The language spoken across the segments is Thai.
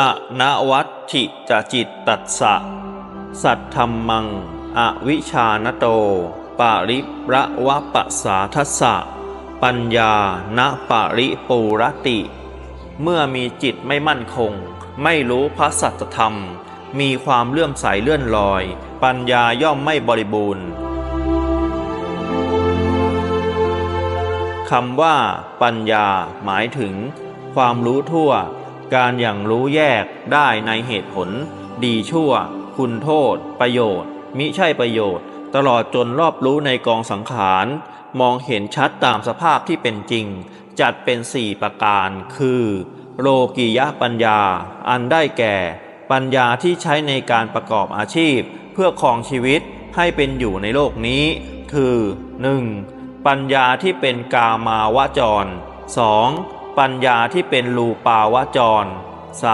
อะนวัตถิจะจิตตัสสะ สัทธรรมัง อวิชานโต ปาริประวะปะสาทัสสะ ปัญญาณปาริปูรติ เมื่อมีจิตไม่มั่นคง ไม่รู้พระสัจธรรม มีความเลื่อมใสเลื่อนลอย ปัญญาย่อมไม่บริบูรณ์คำว่า ปัญญาหมายถึง ความรู้ทั่ว การอย่างรู้แยกได้ในเหตุผล ดีชั่ว คุณโทษ ประโยชน์ มิใช่ประโยชน์ ตลอดจนรอบรู้ในกองสังขาร มองเห็นชัดตามสภาพที่เป็นจริง จัดเป็นสี่ประการ คือ โลกียะปัญญา อันได้แก่ ปัญญาที่ใช้ในการประกอบอาชีพ เพื่อครองชีวิตให้เป็นอยู่ในโลกนี้ คือ 1. ปัญญาที่เป็นกามาวจร 2. ปัญญาที่เป็นรูปาวจร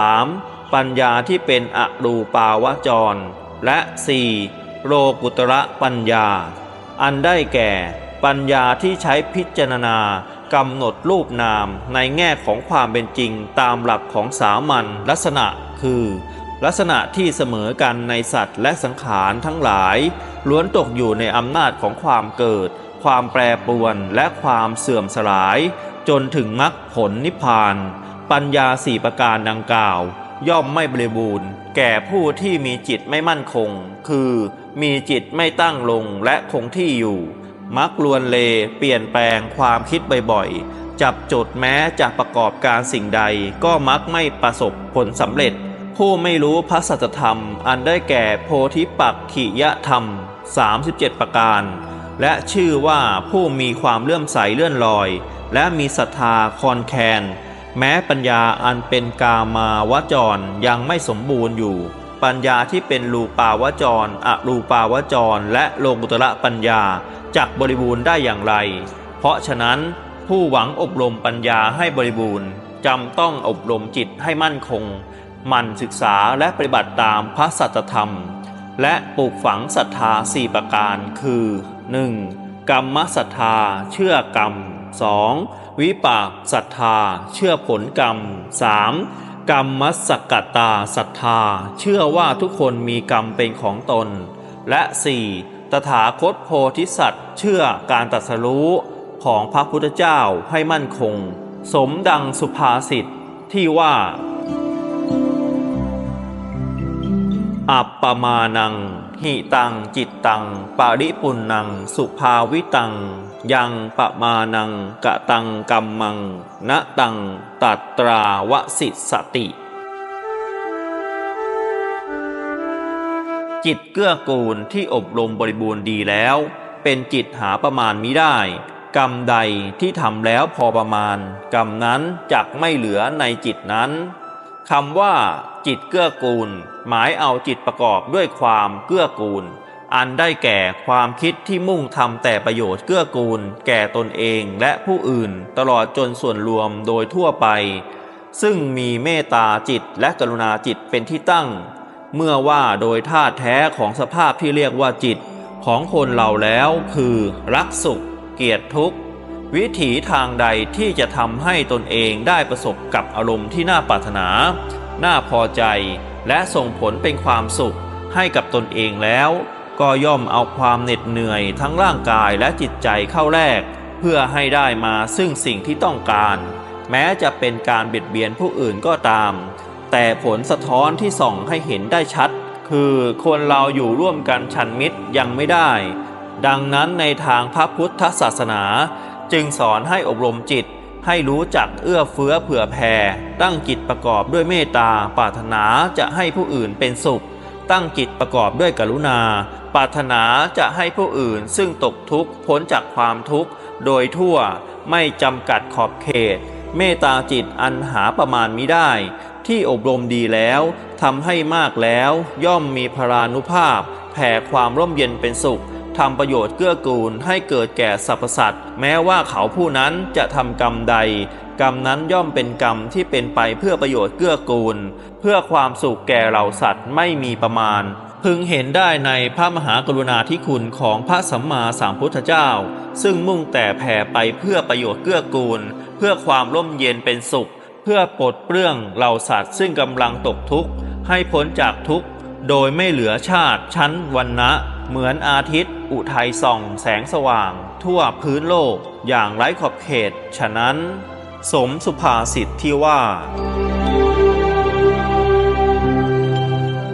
3. ปัญญาที่เป็นอรูปาวจร และ 4. โลกุตระปัญญา อันได้แก่ ปัญญาที่ใช้พิจารณากำหนดรูปนามในแง่ของความเป็นจริงตามหลักของสามัญลักษณะคือ ลักษณะที่เสมอกันในสัตว์และสังขารทั้งหลาย ล้วนตกอยู่ในอำนาจของความเกิด ความแปรปรวนและความเสื่อมสลาย จนถึงมรรคผลนิพพาน ปัญญาสี่ประการดังกล่าว ย่อมไม่บริบูรณ์ แก่ผู้ที่มีจิตไม่มั่นคง คือมีจิตไม่ตั้งลงและคงที่อยู่ มักลวนเลเปลี่ยนแปลงความคิดบ่อยๆ จับจดแม้จะประกอบการสิ่งใดก็มักไม่ประสบผลสำเร็จ ผู้ไม่รู้พระสัจธรรม อันได้แก่โพธิปักขิยธรรม 37 ประการ และชื่อว่าผู้มีความเลื่อมใสเลื่อนลอย และมีศรัทธาคอนแคน แม้ปัญญาอันเป็นกามาวจรยังไม่สมบูรณ์อยู่ ปัญญาที่เป็นรูปาวจรอรูปาวจร และโลกุตระปัญญาจักบริบูรณ์ได้อย่างไร เพราะฉะนั้นผู้หวังอบรมปัญญาให้บริบูรณ์จำต้องอบรมจิตให้มั่นคง มันศึกษาและปฏิบัติตามพระสัจธรรม และปลูกฝังศรัทธาสี่ประการคือ 1. กรรมศรัทธา เชื่อกรรม 2. วิปากศรัทธา เชื่อผลกรรม 3. กรรมสกกตาศรัทธา เชื่อว่าทุกคนมีกรรมเป็นของตน และ 4. ตถาคตโพธิสัตว์ เชื่อการตรัสรู้ของพระพุทธเจ้าให้มั่นคง สมดังสุภาษิตที่ว่า อัปปมานัง หิตัง จิตตัง ปาริปุณนัง สุภาวิตัง ยังปะมานัง กะตังกัมมังณตัง ตัตราวสิสติ จิตเกื้อกูลที่อบรมบริบูรณ์ดีแล้ว เป็นจิตหาประมาณมิได้ กรรมใดที่ทำแล้วพอประมาณ กรรมนั้นจักไม่เหลือในจิตนั้น คำว่า จิตเกื้อกูล หมายเอาจิตประกอบด้วยความเกื้อกูล อันได้แก่ความคิดที่มุ่งทำแต่ประโยชน์เกื้อกูล แก่ตนเองและผู้อื่น ตลอดจนส่วนรวมโดยทั่วไป ซึ่งมีเมตตาจิตและกรุณาจิตเป็นที่ตั้ง เมื่อว่าโดยท่าแท้ของสภาพที่เรียกว่าจิตของคนเราแล้วคือ รักสุข เกียดทุกข์ วิถีทางใดที่จะทำให้ตนเองได้ประสบกับอารมณ์ที่น่าปรารถนา น่าพอใจ และส่งผลเป็นความสุขให้กับตนเองแล้ว ก็ย่อมเอาความเหน็ดเหนื่อยทั้งร่างกายและจิตใจเข้าแลกเพื่อให้ได้มาซึ่งสิ่งที่ต้องการ แม้จะเป็นการเบียดเบียนผู้อื่นก็ตาม แต่ผลสะท้อนที่ส่องให้เห็นได้ชัด คือคนเราอยู่ร่วมกันชันมิตรยังไม่ได้ ดังนั้นในทางพระพุทธศาสนา จึงสอนให้อบรมจิต ให้รู้จักเอื้อเฟื้อเผื่อแผ่ ตั้งจิตประกอบด้วยเมตตาปรารถนาจะให้ผู้อื่นเป็นสุข ตั้งจิตประกอบด้วยกรุณา ปรารถนาจะให้ผู้อื่นซึ่งตกทุกข์พ้นจากความทุกข์ โดยทั่วไม่จำกัดขอบเขต เมตตาจิตอันหาประมาณมิได้ ที่อบรมดีแล้วทำให้มากแล้ว ย่อมมีพลานุภาพ แผ่ความร่มเย็นเป็นสุข ทำประโยชน์เกื้อกูลให้เกิดแก่สรรพสัตว์แม้ว่าเขาผู้นั้นจะทำกรรมใด กรรมนั้นย่อมเป็นกรรมที่เป็นไปเพื่อประโยชน์เกื้อกูล เพื่อความสุขแก่เหล่าสัตว์ไม่มีประมาณ พึงเห็นได้ในพระมหากรุณาธิคุณของพระสัมมาสัมพุทธเจ้า ซึ่งมุ่งแต่แผ่ไปเพื่อประโยชน์เกื้อกูล เพื่อความร่มเย็นเป็นสุข เพื่อปลดเปลื้องเหล่าสัตว์ซึ่งกำลังตกทุกข์ให้พ้นจากทุกข์โดยไม่เหลือชาติชั้นวันนะ เหมือนอาทิตย์ อุทัยส่องแสงสว่าง ทั่วพื้นโลกอย่างไร้ขอบเขต ฉะนั้น สมสุภาษิตที่ว่า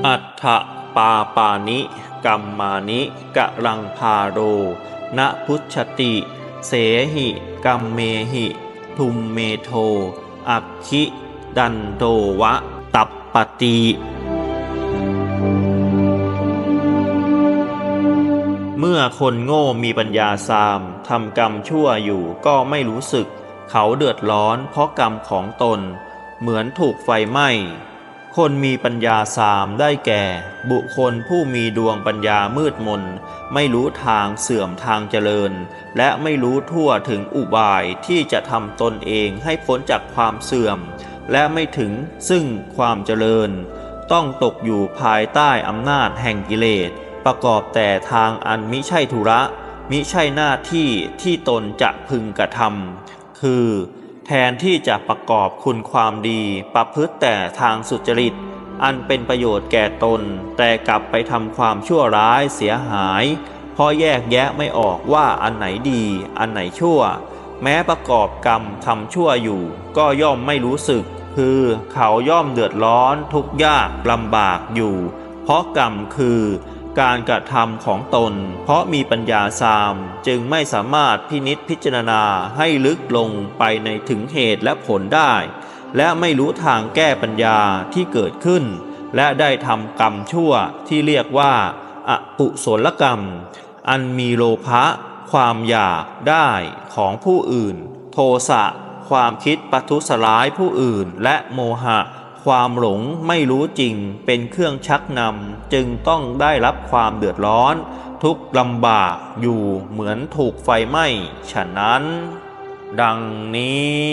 อัฏฐปาปานิกัมมานิกะรังพาโรณพุชติ เสหิกัมเมหิ ทุมเมโท อักขิดันโดวะ ตัปปติ เมื่อคนโง่มีปัญญาสามทำกรรมชั่วอยู่ก็ไม่รู้สึก เขาเดือดร้อนเพราะกรรมของตน เหมือนถูกไฟไหม้ คนมีปัญญาสามได้แก่ บุคคลผู้มีดวงปัญญามืดมน ไม่รู้ทางเสื่อมทางเจริญ และไม่รู้ทั่วถึงอุบายที่จะทำตนเองให้พ้นจากความเสื่อม และไม่ถึงซึ่งความเจริญ ต้องตกอยู่ภายใต้อำนาจแห่งกิเลส ประกอบแต่ทางอันมิใช่ธุระ มิใช่หน้าที่ที่ตนจะพึงกระทำคือ แทนที่จะประกอบคุณความดีประพฤติแต่ทางสุจริต อันเป็นประโยชน์แก่ตน แต่กลับไปทำความชั่วร้ายเสียหาย เพราะแยกแยะไม่ออกว่าอันไหนดี อันไหนชั่ว แม้ประกอบกรรมทำชั่วอยู่ ก็ย่อมไม่รู้สึก คือเขาย่อมเดือดร้อนทุกข์ยากลำบากอยู่ เพราะกรรมคือ การกระทำของตน เพราะมีปัญญาสาม จึงไม่สามารถพินิษพิจารณาให้ลึกลงไปในถึงเหตุและผลได้ และไม่รู้ทางแก้ปัญญาที่เกิดขึ้น และได้ทำกรรมชั่วที่เรียกว่าอกุศลกรรม อันมีโลภะความอยากได้ของผู้อื่น โทสะความคิดปัทุสร้ายผู้อื่น และโมหะ ความหลงไม่รู้จริงเป็นเครื่องชักนำจึงต้องได้รับความเดือดร้อน ทุกลำบากอยู่เหมือนถูกไฟไหม้ฉะนั้น ดังนี้